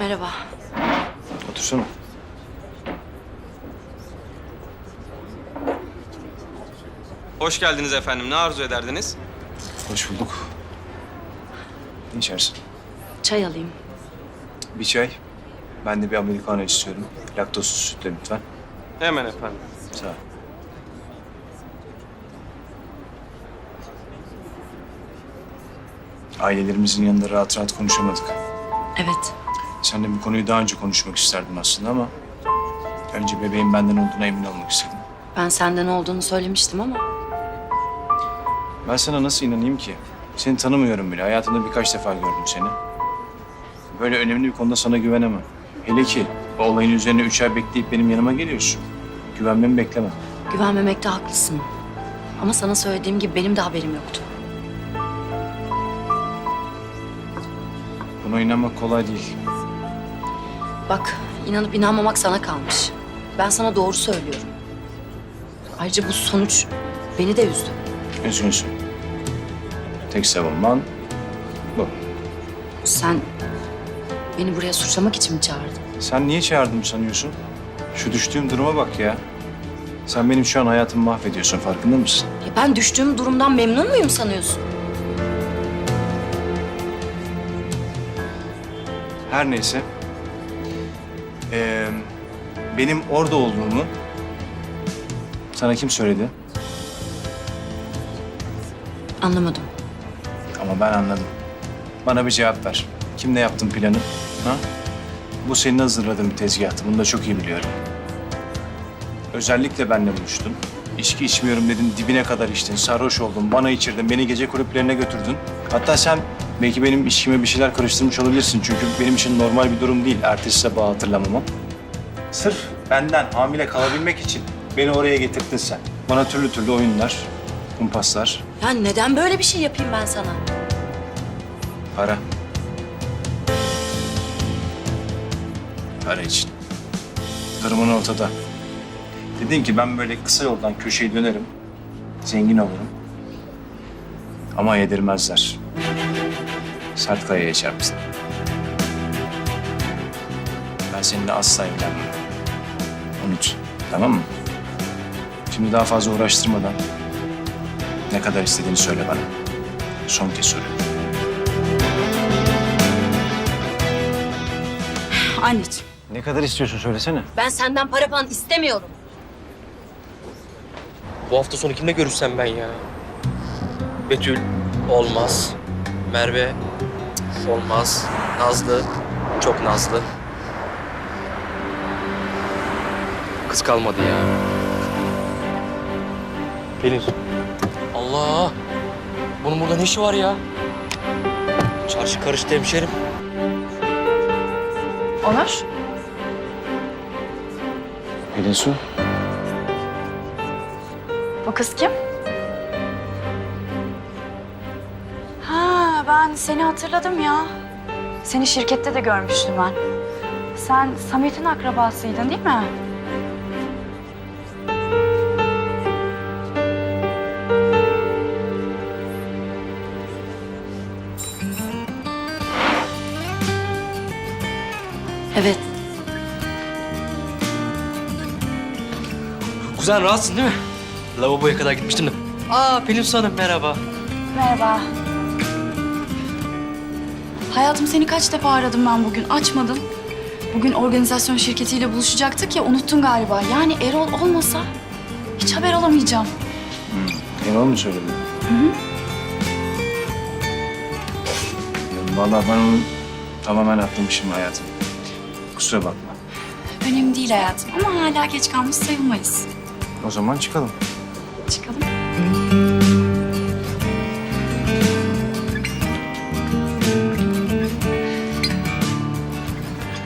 Merhaba. Otursana. Hoş geldiniz efendim. Ne arzu ederdiniz? Hoş bulduk. Ne içersin? Çay alayım. Bir çay. Ben de bir americano istiyorum. Laktozsuz sütle lütfen. Hemen efendim. Sağ ol. Ailelerimizin yanında rahat rahat konuşamadık. Evet. Seninle bu konuyu daha önce konuşmak isterdim aslında ama... ...önce bebeğin benden olduğuna emin olmak istedim. Ben senden olduğunu söylemiştim ama Ben sana nasıl inanayım ki? Seni tanımıyorum bile. Hayatımda birkaç defa gördüm seni. Böyle önemli bir konuda sana güvenemem. Hele ki o olayın üzerine üç ay bekleyip benim yanıma geliyorsun. Güvenmemi bekleme. güvenmemekte haklısın. Ama sana söylediğim gibi benim de haberim yoktu. Buna inanmak kolay değil. Bak, inanıp inanmamak sana kalmış. Ben sana doğru söylüyorum. Ayrıca bu sonuç beni de üzdü. Üzgünsün. Tek savunman bu. Sen beni buraya suçlamak için mi çağırdın? Sen niye çağırdım sanıyorsun? Şu düştüğüm duruma bak ya. Sen benim şu an hayatımı mahvediyorsun farkında mısın? Ya ben düştüğüm durumdan memnun muyum sanıyorsun? Her neyse. Ee, benim orada olduğumu sana kim söyledi? Anlamadım. Ama ben anladım. Bana bir cevap ver. Kimle yaptın planı? Ha? Bu senin hazırladığın bir tezgahtı. Bunu da çok iyi biliyorum. Özellikle benimle buluştun. İçki içmiyorum dedin, dibine kadar içtin, sarhoş oldun, bana içirdin, beni gece kulüplerine götürdün. Hatta sen belki benim içkime bir şeyler karıştırmış olabilirsin. Çünkü benim için normal bir durum değil ertesi sabahı hatırlamamam. Sırf benden hamile kalabilmek için beni oraya getirdin sen. Bana türlü türlü oyunlar, kumpaslar, Ya neden böyle bir şey yapayım ben sana? Para. Para için. Durumun ortada. Dedin ki ben böyle kısa yoldan köşeyi dönerim. Zengin olurum. Ama yedirmezler. Sert kayaya çarpsın. Ben seninle asla evlenmem. Unut. Tamam mı? Şimdi daha fazla uğraştırmadan ne kadar istediğini söyle bana. Son kez soruyorum. Anneciğim, Ne kadar istiyorsun söylesene. ben senden para falan istemiyorum. Bu hafta sonu kimle görüşsem ben ya? Betül olmaz. Merve cık, olmaz. Nazlı çok nazlı. Kız kalmadı ya. Pelin. Allah! Bunun burada ne işi var ya? Çarşı karıştı hemşerim. Onur, Pelin Su. Bu kız kim? Ha, ben seni hatırladım ya. Seni şirkette de görmüştüm ben. Sen Samet'in akrabasıydın değil mi? Evet, Kuzen rahatsın değil mi? Lavaboya kadar gitmiştim de. Aa Pelin Su Hanım merhaba. Merhaba. Hayatım seni kaç defa aradım ben bugün, açmadın. Bugün organizasyon şirketiyle buluşacaktık ya, unuttun galiba. Yani Erol olmasa hiç haber alamayacağım. Erol mu söyledi? Hı hı. Vallahi ben onu tamamen atlamışım hayatım. Kusura bakma. Önemli değil hayatım ama hala geç kalmış sayılmayız. O zaman çıkalım. Çıkalım.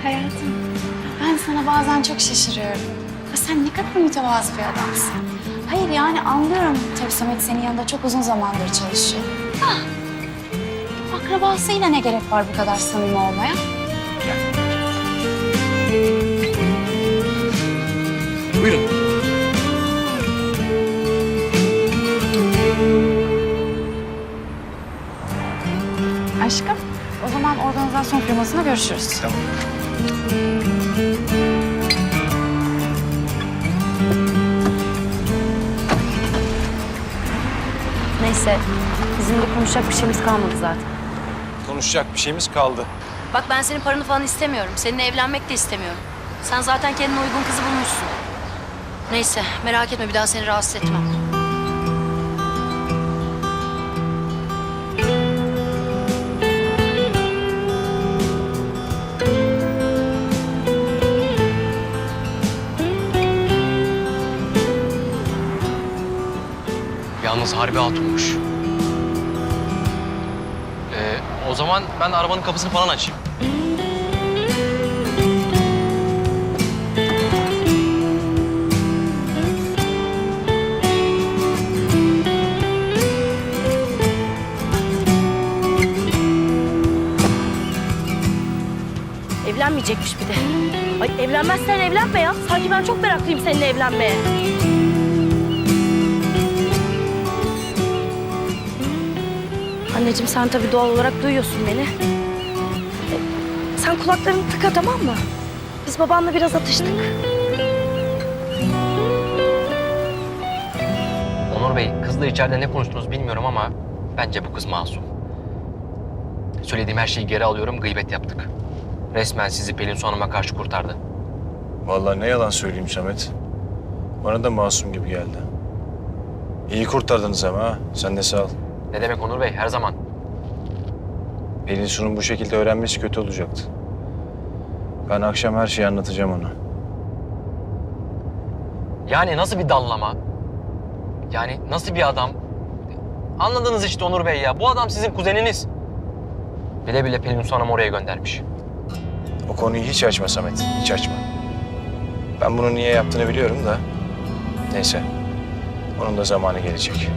Hayatım, ben sana bazen çok şaşırıyorum. Ya sen ne kadar mütevazı bir adamsın. Hayır yani anlıyorum tabii Samet senin yanında çok uzun zamandır çalışıyor. Ah, akrabasıyla ne gerek var bu kadar samimi olmaya? Buyurun. Firmasında görüşürüz. Tamam. Neyse, bizim de konuşacak bir şeyimiz kalmadı zaten. Konuşacak bir şeyimiz kaldı. Bak ben senin paranı falan istemiyorum. Seninle evlenmek de istemiyorum. Sen zaten kendine uygun kızı bulmuşsun. Neyse, merak etme bir daha seni rahatsız etmem. Yalnız harbi hatunmuş. Ee, o zaman ben arabanın kapısını falan açayım. Evlenmeyecekmiş bir de. Ay evlenmezsen evlenme ya. Sanki ben çok meraklıyım seninle evlenmeye. Anneciğim sen tabii doğal olarak duyuyorsun beni. E, sen kulaklarını tıka tamam mı? Biz babanla biraz atıştık. Onur Bey, kızla içeride ne konuştunuz bilmiyorum ama bence bu kız masum. Söylediğim her şeyi geri alıyorum, gıybet yaptık. Resmen sizi Pelin Su Hanım'a karşı kurtardı. Vallahi ne yalan söyleyeyim Samet. Bana da masum gibi geldi. İyi kurtardınız ama ha. Sen de sağ ol. Ne demek Onur Bey, her zaman. Pelin Su'nun bu şekilde öğrenmesi kötü olacaktı. Ben akşam her şeyi anlatacağım ona. Yani nasıl bir dallama? Yani nasıl bir adam? Anladınız işte Onur Bey ya. Bu adam sizin kuzeniniz. Bile bile Pelin Su Hanım oraya göndermiş. O konuyu hiç açma Samet, hiç açma. Ben bunu niye yaptığını biliyorum da. Neyse, onun da zamanı gelecek.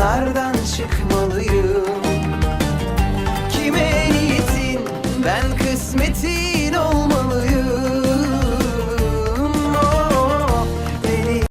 Çıkmalıyım